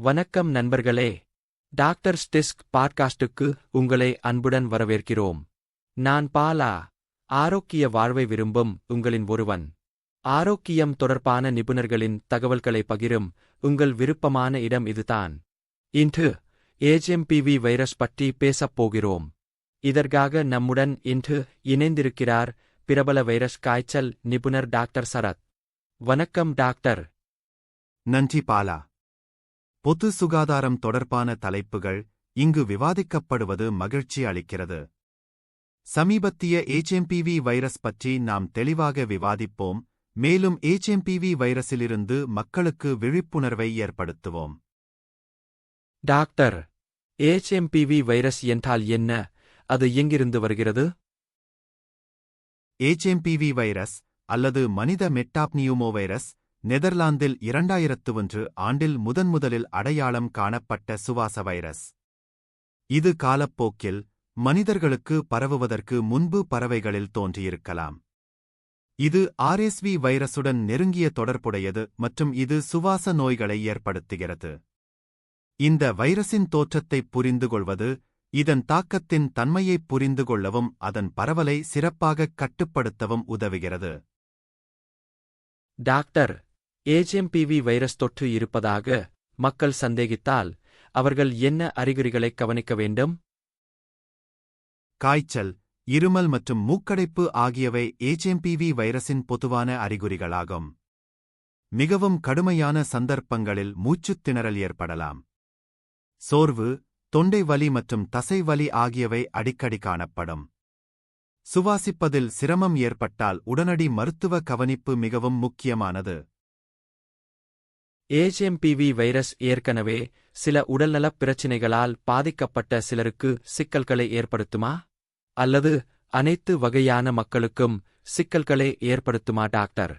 வணக்கம் நண்பர்களே. டாக்டர் ஸ்டிஸ்க் பாட்காஸ்டுக்கு உங்களை அன்புடன் வரவேற்கிறோம். நான் பாலா. ஆரோக்கிய வாழ்வை விரும்பும் உங்களின் ஒருவன். ஆரோக்கியம் தொடர்பான நிபுணர்களின் தகவல்களை பகிரும் உங்கள் விருப்பமான இடம் இதுதான். இன்று ஏஜெம்பிவி வைரஸ் பற்றி பேசப் போகிறோம். இதற்காக நம்முடன் இன்று இணைந்திருக்கிறார் பிரபல வைரஸ் காய்ச்சல் நிபுணர் டாக்டர் சரத். வணக்கம் டாக்டர். நன்றி பாலா. பொது சுகாதாரம் தொடர்பான தலைப்புகள் இங்கு விவாதிக்கப்படுவது மகிழ்ச்சி அளிக்கிறது. சமீபத்திய HMPV வைரஸ் பற்றி நாம் தெளிவாக விவாதிப்போம் மேலும் HMPV வைரஸிலிருந்து மக்களுக்கு விழிப்புணர்வை ஏற்படுத்துவோம். டாக்டர் ஏச்எம்பிவி வைரஸ் என்றால் என்ன? அது எங்கிருந்து வருகிறது? HMPV வைரஸ் அல்லது மனித மெட்டாப்னியூமோ வைரஸ் நெதர்லாந்தில் இரண்டாயிரத்து ஒன்று ஆண்டில் முதன்முதலில் அடையாளம் காணப்பட்ட சுவாச வைரஸ். இது காலப்போக்கில் மனிதர்களுக்கு பரவுவதற்கு முன்பு பறவைகளில் தோன்றியிருக்கலாம். இது ஆர்எஸ்வி வைரசுடன் நெருங்கிய தொடர்புடையது மற்றும் இது சுவாச நோய்களை ஏற்படுத்துகிறது. இந்த வைரஸின் தோற்றத்தைப் புரிந்துகொள்வது இதன் தாக்கத்தின் தன்மையைப் புரிந்து கொள்ளவும் அதன் பரவலை சிறப்பாகக் கட்டுப்படுத்தவும் உதவுகிறது. டாக்டர் ஏச்எம்பிவி வைரஸ் தொற்று இருப்பதாக மக்கள் சந்தேகித்தால் அவர்கள் என்ன அறிகுறிகளை கவனிக்க வேண்டும்? காய்ச்சல் இருமல் மற்றும் மூக்கடைப்பு ஆகியவை ஏஜிஎம்பிவி வைரஸின் பொதுவான அறிகுறிகளாகும். மிகவும் கடுமையான சந்தர்ப்பங்களில் மூச்சுத் திணறல் ஏற்படலாம். சோர்வு தொண்டை வலி மற்றும் தசை வலி ஆகியவை அடிக்கடி காணப்படும். சுவாசிப்பதில் சிரமம் ஏற்பட்டால் உடனடி மருத்துவ கவனிப்பு மிகவும் முக்கியமானது. ஏஜிஎம்பிவி வைரஸ் ஏற்கனவே சில உடல்நலப் பிரச்சினைகளால் பாதிக்கப்பட்ட சிலருக்கு சிக்கல்களை ஏற்படுத்துமா? அல்லது அனைத்து வகையான மக்களுக்கும் சிக்கல்களை ஏற்படுத்துமா டாக்டர்?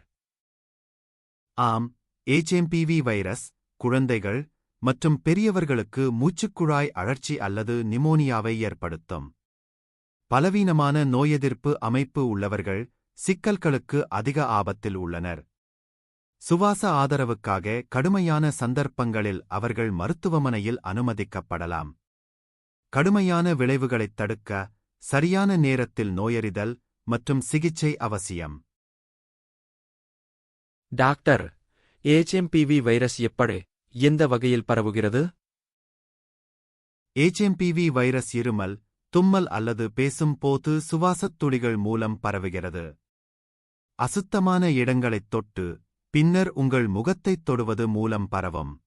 ஆம் ஏஜிஎம்பிவி வைரஸ் குழந்தைகள் மற்றும் பெரியவர்களுக்கு மூச்சுக்குழாய் அழற்சி அல்லது நிமோனியாவை ஏற்படுத்தும். பலவீனமான நோயெதிர்ப்பு அமைப்பு உள்ளவர்கள் சிக்கல்களுக்கு அதிக ஆபத்தில் உள்ளனர். சுவாச ஆதரவுக்காக கடுமையான சந்தர்ப்பங்களில் அவர்கள் மருத்துவமனையில் அனுமதிக்கப்படலாம். கடுமையான விளைவுகளைத் தடுக்க சரியான நேரத்தில் நோயறிதல் மற்றும் சிகிச்சை அவசியம். டாக்டர் ஏச்எம்பிவி வைரஸ் எப்படி எந்த வகையில் பரவுகிறது? HMPV வைரஸ் இருமல் தும்மல் அல்லது பேசும் போது சுவாசத் துளிகள் மூலம் பரவுகிறது. அசுத்தமான இடங்களைத் தொட்டு பின்னர் உங்கள் முகத்தைத் தொடுவது மூலம் பரவும்.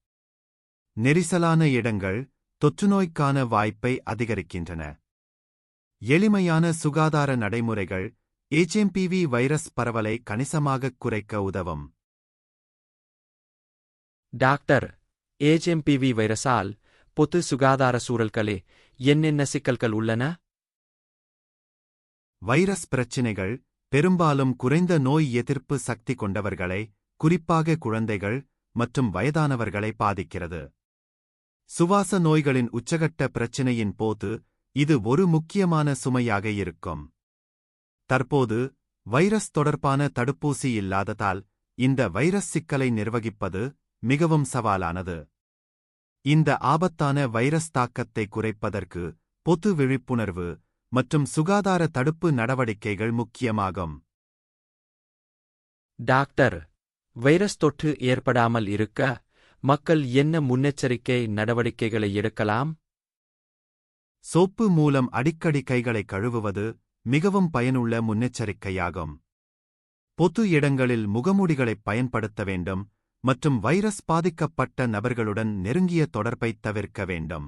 நெரிசலான இடங்கள் தொற்றுநோய்க்கான வாய்ப்பை அதிகரிக்கின்றன. எளிமையான சுகாதார நடைமுறைகள் HMPV வைரஸ் பரவலை கணிசமாகக் குறைக்க உதவும். டாக்டர் ஏச்எம்பிவி வைரஸால் பொது சுகாதார சூழல்களே என்னென்ன சிக்கல்கள் உள்ளன? வைரஸ் பிரச்சினைகள் பெரும்பாலும் குறைந்த நோய் எதிர்ப்பு சக்தி கொண்டவர்களை குறிப்பாக குழந்தைகள் மற்றும் வயதானவர்களை பாதிக்கிறது. சுவாச நோய்களின் உச்சகட்ட பிரச்சினையின் போது இது ஒரு முக்கியமான சுமையாக இருக்கும். தற்போது வைரஸ் தொடர்பான தடுப்பூசி இல்லாததால் இந்த வைரஸ் சிக்கலை நிர்வகிப்பது மிகவும் சவாலானது. இந்த ஆபத்தான வைரஸ் தாக்கத்தை குறைப்பதற்கு பொது விழிப்புணர்வு மற்றும் சுகாதார தடுப்பு நடவடிக்கைகள் முக்கியமாகும். டாக்டர் வைரஸ் தொற்று ஏற்படாமல் இருக்க மக்கள் என்ன முன்னெச்சரிக்கை நடவடிக்கைகளை எடுக்கலாம்? சோப்பு மூலம் அடிக்கடி கைகளை கழுவுவது மிகவும் பயனுள்ள முன்னெச்சரிக்கையாகும். பொது இடங்களில் முகமூடிகளைப் பயன்படுத்த வேண்டும் மற்றும் வைரஸ் பாதிக்கப்பட்ட நபர்களுடன் நெருங்கிய தொடர்பைத் தவிர்க்க வேண்டும்.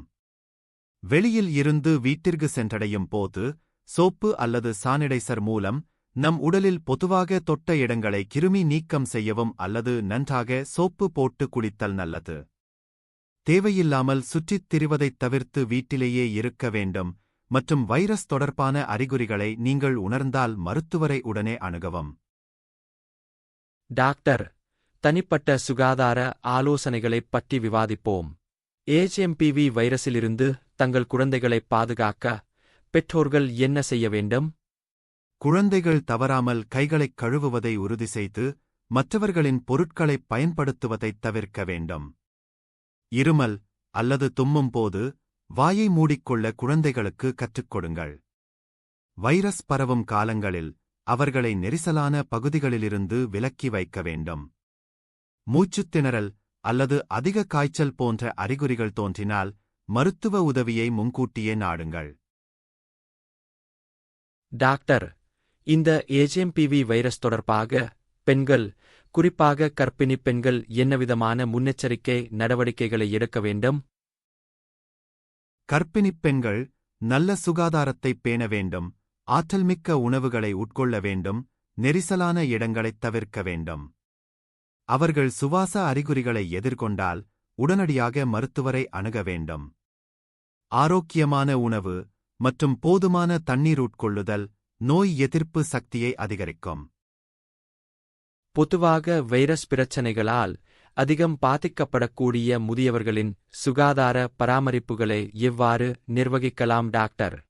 வெளியில் இருந்து வீட்டிற்கு சென்றடையும் போது சோப்பு அல்லது சானிடைசர் மூலம் நம் உடலில் பொதுவாக தொட்ட இடங்களை கிருமி நீக்கம் செய்யவும் அல்லது நன்றாக சோப்பு போட்டு குளித்தல் நல்லது. தேவையில்லாமல் சுற்றித் திரிவதைத் தவிர்த்து வீட்டிலேயே இருக்க வேண்டும் மற்றும் வைரஸ் தொடர்பான அறிகுறிகளை நீங்கள் உணர்ந்தால் மருத்துவரை உடனே அணுகவும். டாக்டர் தனிப்பட்ட சுகாதார ஆலோசனைகளைப் பற்றி விவாதிப்போம். ஏச்எம்பிவி வைரஸிலிருந்து தங்கள் குழந்தைகளைப் பாதுகாக்க பெற்றோர்கள் என்ன செய்ய வேண்டும்? குழந்தைகள் தவறாமல் கைகளைக் கழுவுவதை உறுதி செய்து மற்றவர்களின் பொருட்களைப் பயன்படுத்துவதைத் தவிர்க்க வேண்டும். இருமல் அல்லது தும்மும் போது வாயை மூடிக்கொள்ள குழந்தைகளுக்கு கற்றுக் கொடுங்கள். வைரஸ் பரவும் காலங்களில் அவர்களை நெரிசலான பகுதிகளிலிருந்து விலக்கி வைக்க வேண்டும். மூச்சுத் திணறல் அல்லது அதிக காய்ச்சல் போன்ற அறிகுறிகள் தோன்றினால் மருத்துவ உதவியை முன்கூட்டியே நாடுங்கள். டாக்டர் இந்த ஏஜிஎம்பிவி வைரஸ் தொடர்பாக பெண்கள் குறிப்பாக கர்ப்பிணிப் பெண்கள் என்னவிதமான முன்னெச்சரிக்கை நடவடிக்கைகளை எடுக்க வேண்டும்? கர்ப்பிணிப் பெண்கள் நல்ல சுகாதாரத்தை பேண வேண்டும் ஆற்றல்மிக்க உணவுகளை உட்கொள்ள வேண்டும் நெரிசலான இடங்களைத் தவிர்க்க வேண்டும். அவர்கள் சுவாச அறிகுறிகளை எதிர்கொண்டால் உடனடியாக மருத்துவரை அணுக வேண்டும். ஆரோக்கியமான உணவு மற்றும் போதுமான தண்ணீர் உட்கொள்ளுதல் நோய் எதிர்ப்பு சக்தியை அதிகரிக்கும். பொதுவாக வைரஸ் பிரச்சனைகளால் அதிகம் பாதிக்கப்படக்கூடிய முதியவர்களின் சுகாதார பராமரிப்புகளை எவ்வாறு நிர்வகிக்கலாம் டாக்டர்?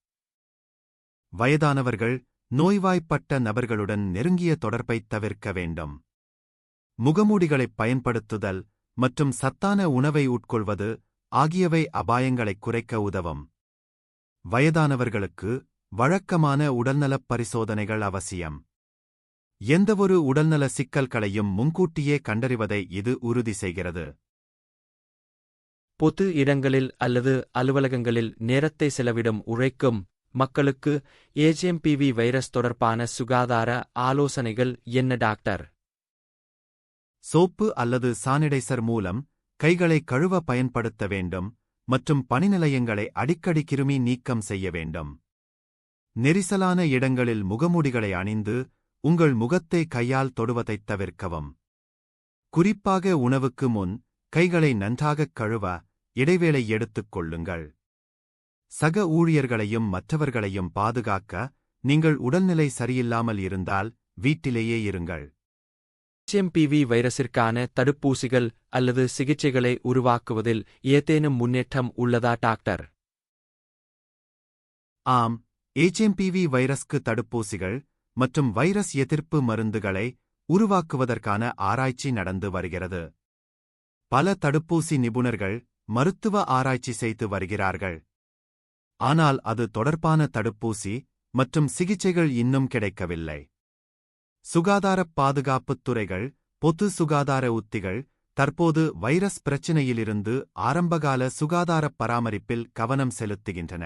வயதானவர்கள் நோய்வாய்ப்பட்ட நபர்களுடன் நெருங்கிய தொடர்பைத் தவிர்க்க வேண்டும். முகமூடிகளைப் பயன்படுத்துதல் மற்றும் சத்தான உணவை உட்கொள்வது ஆகியவை அபாயங்களைக் குறைக்க உதவும். வயதானவர்களுக்கு வழக்கமான உடல்நலப் பரிசோதனைகள் அவசியம். எந்தவொரு உடல்நல சிக்கல்களையும் முன்கூட்டியே கண்டறிவதை இது உறுதி செய்கிறது. பொது இடங்களில் அல்லது அலுவலகங்களில் நேரத்தை செலவிடும் உழைக்கும் மக்களுக்கு ஏஜெம்பிவி வைரஸ் தொடர்பான சுகாதார ஆலோசனைகள் என்ன டாக்டர்? சோப்பு அல்லது சானிடைசர் மூலம் கைகளை கழுவ பயன்படுத்த வேண்டும் மற்றும் பணிநிலையங்களை அடிக்கடி கிருமி நீக்கம் செய்ய வேண்டும். நெரிசலான இடங்களில் முகமூடிகளை அணிந்து உங்கள் முகத்தை கையால் தொடுவதைத் தவிர்க்கவும். குறிப்பாக உணவுக்கு முன் கைகளை நன்றாகக் கழுவ இடைவேளை எடுத்துக் கொள்ளுங்கள். சக ஊழியர்களையும் மற்றவர்களையும் பாதுகாக்க நீங்கள் உடல்நிலை சரியில்லாமல் இருந்தால் வீட்டிலேயே இருங்கள். ஏஜெம்பிவி வைரஸிற்கான தடுப்பூசிகள் அல்லது சிகிச்சைகளை உருவாக்குவதில் ஏதேனும் முன்னேற்றம் உள்ளதா டாக்டர்? ஆம் ஏச்எம்பிவி வைரஸ்க்கு தடுப்பூசிகள் மற்றும் வைரஸ் எதிர்ப்பு மருந்துகளை உருவாக்குவதற்கான ஆராய்ச்சி நடந்து வருகிறது. பல தடுப்பூசி நிபுணர்கள் மருத்துவ ஆராய்ச்சி செய்து வருகிறார்கள். ஆனால் அது தொடர்பான தடுப்பூசி மற்றும் சிகிச்சைகள் இன்னும் கிடைக்கவில்லை. சுகாதாரப் பாதுகாப்புத் துறைகள் பொது சுகாதார உத்திகள் தற்போது வைரஸ் பிரச்சினையிலிருந்து ஆரம்பகால சுகாதாரப் பராமரிப்பில் கவனம் செலுத்துகின்றன.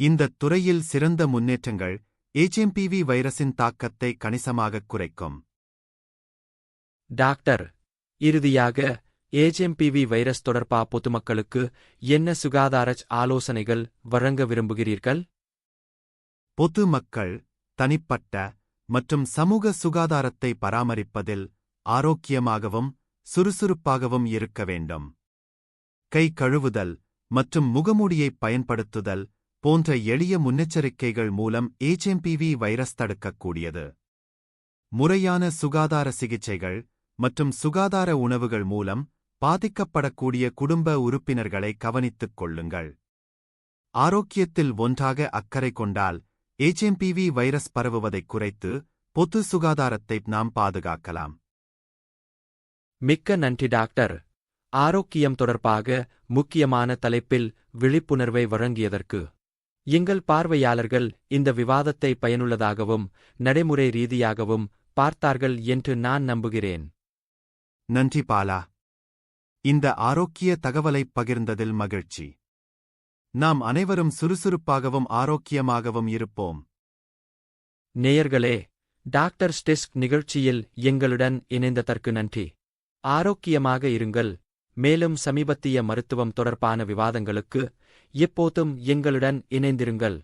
இந்தத் துறையில் சிறந்த முன்னேற்றங்கள் ஏச்எம்பிவி வைரஸின் தாக்கத்தை கணிசமாகக் குறைக்கும். டாக்டர் இறுதியாக ஏஜெம்பிவி வைரஸ் தொடர்பா பொதுமக்களுக்கு என்ன சுகாதார ஆலோசனைகள் வழங்க விரும்புகிறீர்கள்? பொது மக்கள் தனிப்பட்ட மற்றும் சமூக சுகாதாரத்தை பராமரிப்பதில் ஆரோக்கியமாகவும் சுறுசுறுப்பாகவும் இருக்க வேண்டும். கை கழுவுதல் மற்றும் முகமூடியைப் பயன்படுத்துதல் போன்ற எளிய முன்னெச்சரிக்கைகள் மூலம் ஏச்எம்பிவி வைரஸ் தடுக்கக்கூடியது. முறையான சுகாதார சிகிச்சைகள் மற்றும் சுகாதார உணவுகள் மூலம் பாதிக்கப்படக்கூடிய குடும்ப உறுப்பினர்களை கவனித்துக் கொள்ளுங்கள். ஆரோக்கியத்தில் ஒன்றாக அக்கறை கொண்டால் ஏச்எம்பிவி வைரஸ் பரவுவதைக் குறைத்து பொது சுகாதாரத்தை நாம் பாதுகாக்கலாம். மிக்க நன்றி டாக்டர். ஆரோக்கியம் தொடர்பாக முக்கியமான தலைப்பில் விழிப்புணர்வை வழங்கியதற்கு எங்கள் பார்வையாளர்கள் இந்த விவாதத்தை பயனுள்ளதாகவும் நடைமுறை ரீதியாகவும் பார்த்தார்கள் என்று நான் நம்புகிறேன். நன்றி பாலா. இந்த ஆரோக்கிய தகவலைப் பகிர்ந்ததில் மகிழ்ச்சி. நாம் அனைவரும் சுறுசுறுப்பாகவும் ஆரோக்கியமாகவும் இருப்போம். நேயர்களே டாக்டர் ஸ்டிஸ்க் நிகழ்ச்சியில் எங்களுடன் இணைந்ததற்கு நன்றி. ஆரோக்கியமாக இருங்கள். மேலும் சமீபத்திய மருத்துவம் தொடர்பான விவாதங்களுக்கு எப்போதும் எங்களுடன் இணைந்திருங்கள்.